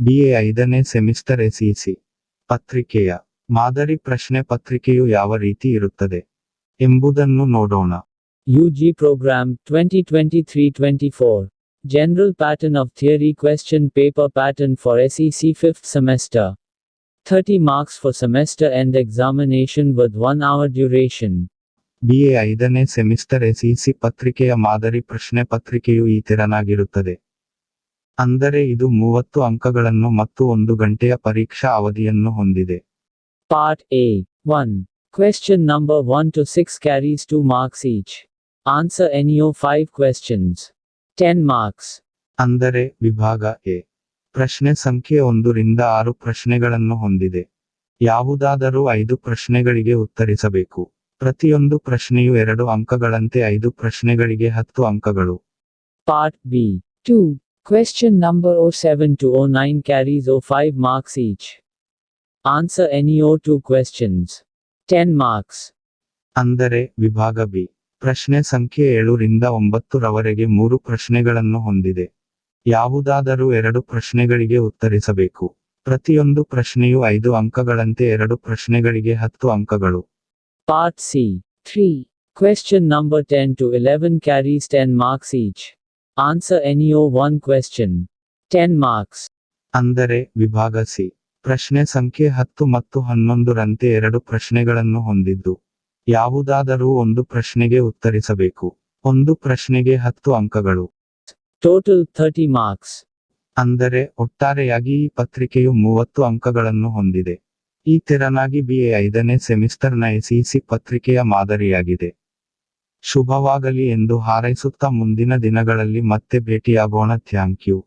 BA ಐದನೇ semester SEC ಪತ್ರಿಕೆಯ ಮಾದರಿ ಪ್ರಶ್ನೆ ಪತ್ರಿಕೆಯು ಯಾವ ರೀತಿ ಇರುತ್ತದೆ ಎಂಬುದನ್ನು ನೋಡೋಣ UG Program 2023-24. General Pattern of Theory Question Paper Pattern for SEC 5th Semester. 30 marks for semester end examination with 1 hour duration. BA ಐದನೇ ಸೆಮಿಸ್ಟರ್ ಎಸ್ಇಸಿ ಪತ್ರಿಕೆಯ ಮಾದರಿ ಪ್ರಶ್ನೆ ಪತ್ರಿಕೆಯು ಈ ತೆರನಾಗಿರುತ್ತದೆ ಅಂದರೆ ಇದು ಮೂವತ್ತು ಅಂಕಗಳನ್ನು ಮತ್ತು ಒಂದು ಗಂಟೆಯ ಪರೀಕ್ಷಾ ಅವಧಿಯನ್ನು ಹೊಂದಿದೆ part A 1. Question number 1 to 6 carries 2 marks each. Answer NEO 5 questions. 10 marks. ಅಂದರೆ ವಿಭಾಗ ಎ ಪ್ರಶ್ನೆ ಸಂಖ್ಯೆ ಒಂದರಿಂದ ಆರು ಪ್ರಶ್ನೆಗಳನ್ನು ಹೊಂದಿದೆ ಯಾವುದಾದರೂ ಐದು ಪ್ರಶ್ನೆಗಳಿಗೆ ಉತ್ತರಿಸಬೇಕು ಪ್ರತಿಯೊಂದು ಪ್ರಶ್ನೆಯು ಎರಡು ಅಂಕಗಳಂತೆ ಐದು ಪ್ರಶ್ನೆಗಳಿಗೆ ಹತ್ತು ಅಂಕಗಳು part B 2. Question number 07 to 09 carries 05 marks each. Answer any 02 questions. 10 marks. ಅಂದರೆ ವಿಭಾಗ ಬಿ ಪ್ರಶ್ನೆ ಸಂಖ್ಯೆ ಏಳರಿಂದ ಒಂಬತ್ತರವರೆಗೆ ಮೂರು ಪ್ರಶ್ನೆಗಳನ್ನು ಹೊಂದಿದೆ ಯಾವುದಾದರೂ ಎರಡು ಪ್ರಶ್ನೆಗಳಿಗೆ ಉತ್ತರಿಸಬೇಕು ಪ್ರತಿಯೊಂದು ಪ್ರಶ್ನೆಯು ಐದು ಅಂಕಗಳಂತೆ ಎರಡು ಪ್ರಶ್ನೆಗಳಿಗೆ ಹತ್ತು ಅಂಕಗಳು Part C 3. Question number 10 to 11 carries 10 marks each. Answer NEO 1 question. 10 marks. ಅಂದರೆ ವಿಭಾಗ ಸಿ. ಪ್ರಶ್ನೆ ಸಂಖ್ಯೆ ಹತ್ತು ಮತ್ತು ಹನ್ನೊಂದರಂತೆ ಎರಡು ಪ್ರಶ್ನೆಗಳನ್ನು ಹೊಂದಿದ್ದು. ಯಾವುದಾದರೂ ಒಂದು ಪ್ರಶ್ನೆಗೆ ಉತ್ತರಿಸಬೇಕು. ಒಂದು ಪ್ರಶ್ನೆಗೆ ಹತ್ತು ಅಂಕಗಳು. ಟೋಟಲ್ ಥರ್ಟಿ ಮಾರ್ಕ್ಸ್ ಅಂದರೆ ಒಟ್ಟಾರೆಯಾಗಿ ಈ ಪತ್ರಿಕೆಯು ಮೂವತ್ತು ಅಂಕಗಳನ್ನು ಹೊಂದಿದೆ. ಈ ತೆರನಾಗಿ ಬಿಎ ಐದನೇ ಸೆಮಿಸ್ಟರ್ನ ಎಸ್ಇಸಿ ಪತ್ರಿಕೆಯ ಮಾದರಿಯಾಗಿದೆ. ಶುಭವಾಗಲಿ ಎಂದು ಹಾರೈಸುತ್ತಾ ಮುಂದಿನ ದಿನಗಳಲ್ಲಿ ಮತ್ತೆ ಭೇಟಿಯಾಗೋಣ. Thank you.